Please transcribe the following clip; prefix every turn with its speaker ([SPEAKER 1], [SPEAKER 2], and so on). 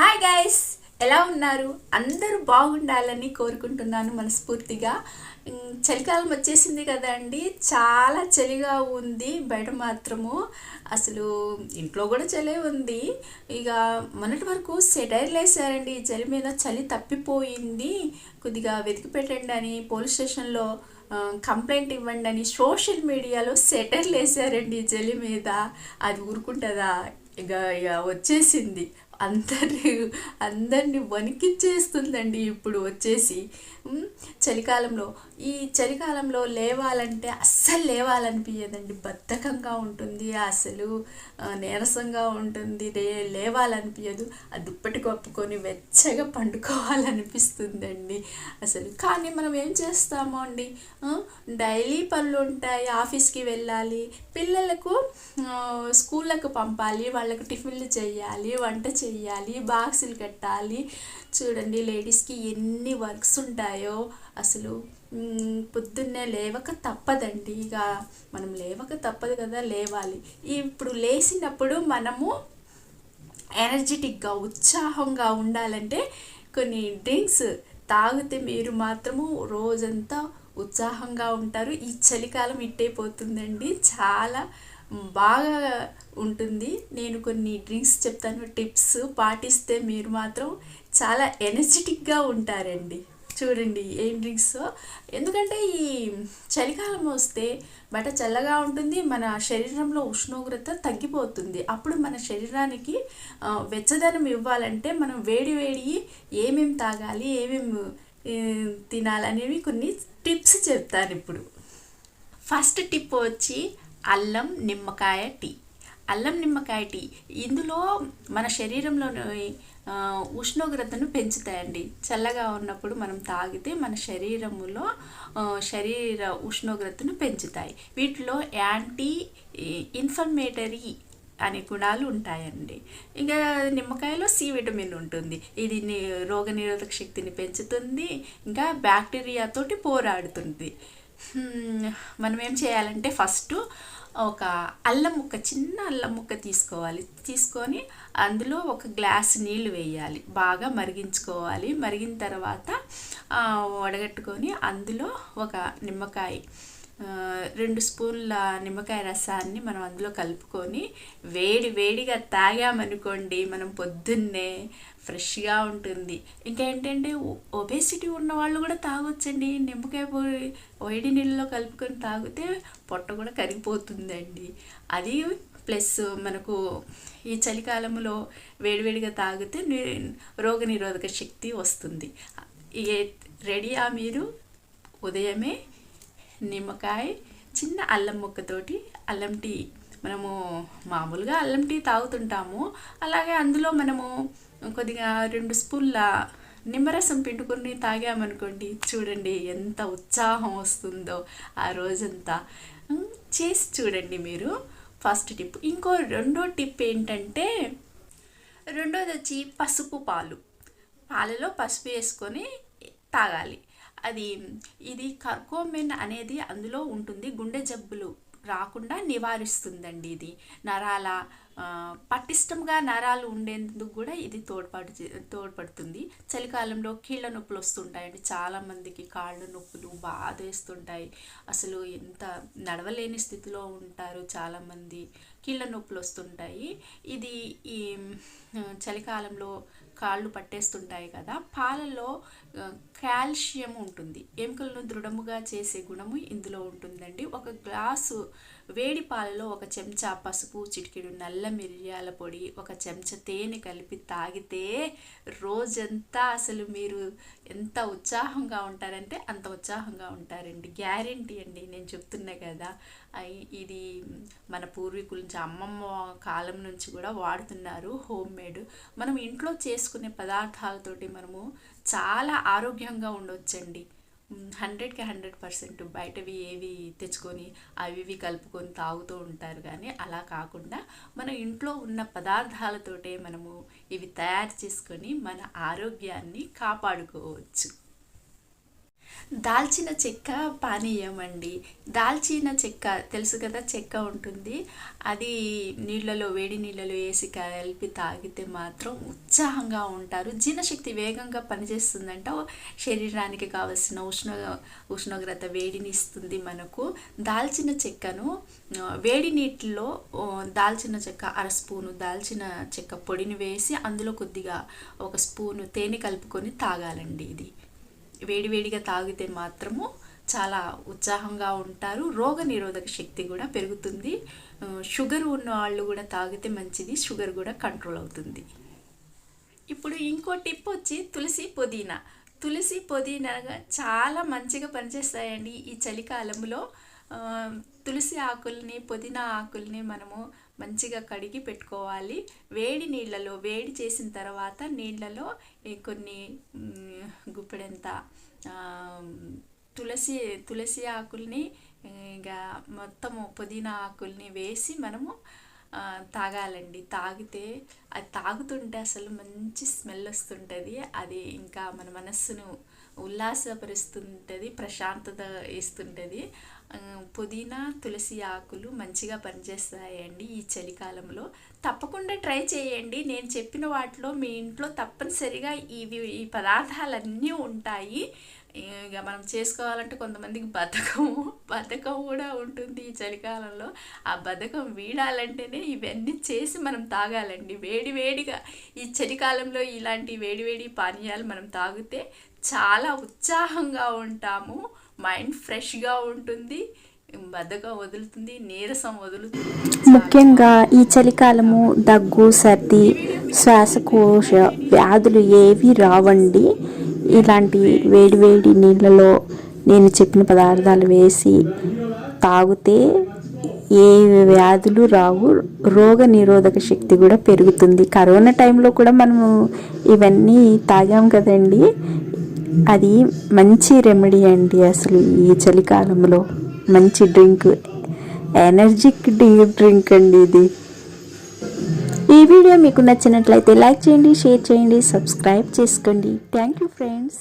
[SPEAKER 1] Hi guys ఎలా ఉన్నారు? అందరూ బాగుండాలని కోరుకుంటున్నాను మనస్ఫూర్తిగా. చలికాలం వచ్చేసింది కదండి చాలా చలిగా ఉంది బయట మాత్రము. అసలు ఇంట్లో కూడా చలి ఉంది. ఇక మొన్నటి వరకు సెటైర్లు వేసారండి. చలి మీద చలి తప్పిపోయింది. కొద్దిగా వెతికి పెట్టండి అని పోలీస్ స్టేషన్లో కంప్లైంట్ ఇవ్వండి అని సోషల్ మీడియాలో సెటర్లు వేసారండి జలి చలి మీద. అది ఊరుకుంటుందా? ఇక ఇక వచ్చేసింది. అందరి అందరినీ వణికిచ్చేస్తుందండి ఇప్పుడు వచ్చేసి. చలికాలంలో. ఈ చలికాలంలో లేవాలంటే అస్సలు లేవాలనిపించదండి బద్ధకంగా ఉంటుంది అసలు. నీరసంగా ఉంటుంది. లే లేవాలనిపించదు ఆ దుప్పటి కప్పుకొని వెచ్చగా పండుకోవాలనిపిస్తుందండి అసలు. కానీ మనం ఏం చేస్తామో అండి? డైలీ పనులు ఉంటాయి. ఆఫీస్కి వెళ్ళాలి. పిల్లలకు స్కూళ్ళకు పంపాలి. వాళ్ళకు టిఫిన్లు చేయాలి. వంట చేయాలి బాక్సులు కట్టాలి. చూడండి లేడీస్కి ఎన్ని వర్క్స్ ఉంటాయో. అసలు పొద్దున్నే లేవక తప్పదండి. ఇక మనం లేవక తప్పదు కదా లేవాలి. ఇప్పుడు లేచినప్పుడు మనము ఎనర్జెటిక్గా ఉత్సాహంగా ఉండాలంటే కొన్ని డ్రింక్స్ తాగితే మీరు మాత్రము రోజంతా ఉత్సాహంగా ఉంటారు. ఈ చలికాలం ఇట్టయిపోతుందండి చాలా బాగా ఉంటుంది. నేను కొన్ని డ్రింక్స్ చెప్తాను టిప్స్ పాటిస్తే మీరు మాత్రం చాలా ఎనర్జెటిక్గా ఉంటారండి. చూడండి ఏం డ్రింక్స్. ఎందుకంటే ఈ చలికాలం వస్తే బట చల్లగా ఉంటుంది మన శరీరంలో ఉష్ణోగ్రత తగ్గిపోతుంది. అప్పుడు మన శరీరానికి వెచ్చదనం ఇవ్వాలంటే మనం వేడి వేడి ఏమేమి తాగాలి ఏమేమి తినాలనేవి కొన్ని టిప్స్ చెప్తాను ఇప్పుడు. ఫస్ట్ టిప్ వచ్చి అల్లం నిమ్మకాయ టీ. అల్లం నిమ్మకాయ టీ ఇందులో మన శరీరంలోని ఉష్ణోగ్రతను పెంచుతాయండి. చల్లగా ఉన్నప్పుడు మనం తాగితే మన శరీరములో శరీర ఉష్ణోగ్రతను పెంచుతాయి. వీటిలో యాంటీ ఇన్ఫర్మేటరీ అనే గుణాలు ఉంటాయండి. ఇంకా నిమ్మకాయలో సి విటమిన్ ఉంటుంది. ఇది రోగనిరోధక శక్తిని పెంచుతుంది. ఇంకా బ్యాక్టీరియాతోటి పోరాడుతుంది. మనం ఏం చేయాలంటే ఫస్ట్ ఒక అల్లం ముక్క చిన్న అల్లం ముక్క తీసుకోవాలి. తీసుకొని అందులో ఒక గ్లాస్ నీళ్ళు వేయాలి. బాగా మరిగించుకోవాలి. మరిగిన తర్వాత వడగట్టుకొని అందులో ఒక నిమ్మకాయ రెండు స్పూన్ల నిమ్మకాయ రసాన్ని మనం అందులో కలుపుకొని వేడి వేడిగా తాగామనుకోండి మనం పొద్దున్నే ఫ్రెష్గా ఉంటుంది. ఇంకా ఏంటంటే ఒబేసిటీ ఉన్న వాళ్ళు కూడా తాగొచ్చండి. నిమ్మకాయ పొడి వేడి నీళ్ళలో కలుపుకొని తాగితే పొట్ట కూడా కరిగిపోతుందండి. అది ప్లస్ మనకు ఈ చలికాలంలో వేడివేడిగా తాగితే రోగనిరోధక శక్తి వస్తుంది. ఇక రెడీయా మీరు? ఉదయమే నిమ్మకాయ చిన్న అల్లం ముక్కతోటి అల్లం టీ. మనము మామూలుగా అల్లం టీ తాగుతుంటాము. అలాగే అందులో మనము కొద్దిగా రెండు స్పూన్ల నిమ్మరసం పిండుకొని తాగామనుకోండి చూడండి ఎంత ఉత్సాహం వస్తుందో ఆ రోజంతా. చేసి చూడండి మీరు. First tip. ఇంకో రెండో టిప్ ఏంటంటే రెండోది వచ్చి పసుపు పాలు. పాలలో పసుపు వేసుకొని తాగాలి. అది ఇది కర్కోమెన్ అనేది అందులో ఉంటుంది. గుండె జబ్బులు రాకుండా నివారిస్తుందండి ఇది. నరాల పట్టిష్టంగా పటిష్టంగా నరాలు ఉండేందుకు కూడా ఇది తోడ్పాటు చే- తోడ్పడుతుంది. చలికాలంలో కీళ్ళ నొప్పులు వస్తుంటాయండి. చాలామందికి కాళ్ళ నొప్పులు బాధేస్తుంటాయి. అసలు ఎంత నడవలేని స్థితిలో ఉంటారు చాలామంది కీళ్ళ నొప్పులు వస్తుంటాయి. ఇది ఈ చలికాలంలో కాళ్ళు పట్టేస్తుంటాయి కదా. పాలలో కాల్షియం ఉంటుంది. ఎముకలను దృఢముగా చేసే గుణము ఇందులో ఉంటుందండి. ఒక గ్లాసు వేడి పాలలో ఒక చెంచా పసుపు చిటికెడు నల్ల మిరియాల పొడి ఒక చెంచా తేనె కలిపి తాగితే రోజంతా అసలు మీరు ఎంత ఉత్సాహంగా ఉంటారంటే అంత ఉత్సాహంగా ఉంటారండి. గ్యారెంటీ అండి. నేను చెప్తున్నా కదా ఇది మన పూర్వీకుల నుంచి అమ్మమ్మ కాలం నుంచి కూడా వాడుతున్నారు హోమ్ మేడ్. మనం ఇంట్లో చేసుకునే పదార్థాలతోటి మనము చాలా ఆరోగ్యంగా ఉండొచ్చండి. హండ్రెడ్కి హండ్రెడ్ పర్సెంట్ బయటవి ఏవి తెచ్చుకొని అవి ఇవి కలుపుకొని తాగుతూ ఉంటారు కానీ అలా కాకుండా మన ఇంట్లో ఉన్న పదార్థాలతోటే మనము ఇవి తయారు చేసుకొని మన ఆరోగ్యాన్ని కాపాడుకోవచ్చు. దాల్చిన చెక్క పానీయం అండి దాల్చిన చెక్క తెలుసు కదా చెక్క ఉంటుంది. అది నీళ్ళలో వేడి నీళ్ళలో వేసి కలిపి తాగితే మాత్రం ఉత్సాహంగా ఉంటారు. జీర్ణశక్తి వేగంగా పనిచేస్తుందంట. శరీరానికి కావలసిన ఉష్ణ ఉష్ణోగ్రత వేడిని ఇస్తుంది మనకు. దాల్చిన చెక్కను వేడి నీటిలో దాల్చిన చెక్క అర స్పూను దాల్చిన చెక్క పొడిని వేసి అందులో కొద్దిగా ఒక స్పూను తేనె కలుపుకొని తాగాలండి ఇది. వేడివేడిగా తాగితే మాత్రము చాలా ఉత్సాహంగా ఉంటారు. రోగ నిరోధక శక్తి కూడా పెరుగుతుంది. షుగర్ ఉన్న వాళ్ళు కూడా తాగితే మంచిది షుగర్ కూడా కంట్రోల్ అవుతుంది. ఇప్పుడు ఇంకో టిప్ వచ్చి తులసి పుదీనా. తులసి పుదీనా చాలా మంచిగా పనిచేస్తాయండి ఈ చలికాలంలో. తులసి ఆకుల్ని పుదీనా ఆకుల్ని మనము మంచిగా కడిగి పెట్టుకోవాలి. వేడి నీళ్ళలో వేడి చేసిన తర్వాత నీళ్ళలో కొన్ని గుప్పెడంత తులసి తులసి ఆకుల్ని ఇంకా మొత్తము పుదీనా ఆకుల్ని వేసి మనము తాగాలండి. తాగితే అది తాగుతుంటే అసలు మంచి స్మెల్ వస్తుంటుంది. అది ఇంకా మన మనస్సును ఉల్లాసపరుస్తుంటుంది ప్రశాంతత ఇస్తుంటుంది. పుదీనా తులసి ఆకులు మంచిగా పనిచేస్తాయండి ఈ చలికాలంలో. తప్పకుండా ట్రై చేయండి. నేను చెప్పిన వాటిలో మీ ఇంట్లో తప్పనిసరిగా ఇవి ఈ పదార్థాలన్నీ ఉంటాయి. ఇక మనం చేసుకోవాలంటే కొంతమందికి బద్ధకము బద్ధకం కూడా ఉంటుంది ఈ చలికాలంలో. ఆ బద్ధకం వీడాలంటేనే ఇవన్నీ చేసి మనం తాగాలండి. వేడి వేడిగా ఈ చలికాలంలో ఇలాంటి వేడి వేడి పానీయాలు మనం తాగితే చాలా ఉత్సాహంగా ఉంటాము. మైండ్ ఫ్రెష్గా ఉంటుంది బద్దగా వదులుతుంది నీరసం వదులుతుంది.
[SPEAKER 2] ముఖ్యంగా ఈ చలికాలము దగ్గు సర్ది శ్వాసకోశ వ్యాధులు ఏవి రావండి. ఇలాంటి వేడివేడి నీళ్ళలో నేను చెప్పిన పదార్థాలు వేసి తాగితే ఏ వ్యాధులు రావు రోగ నిరోధక శక్తి కూడా పెరుగుతుంది. కరోనా టైంలో కూడా మనము ఇవన్నీ తాగాం కదండి. అది మంచి రెమెడీ అండి అసలు ఈ చలికాలంలో. మంచి డ్రింక్ ఎనర్జిక్ డ్రింక్ అండి ఇది. ఈ వీడియో మీకు నచ్చినట్లయితే లైక్ చేయండి షేర్ చేయండి సబ్స్క్రైబ్ చేసుకోండి. Thank you friends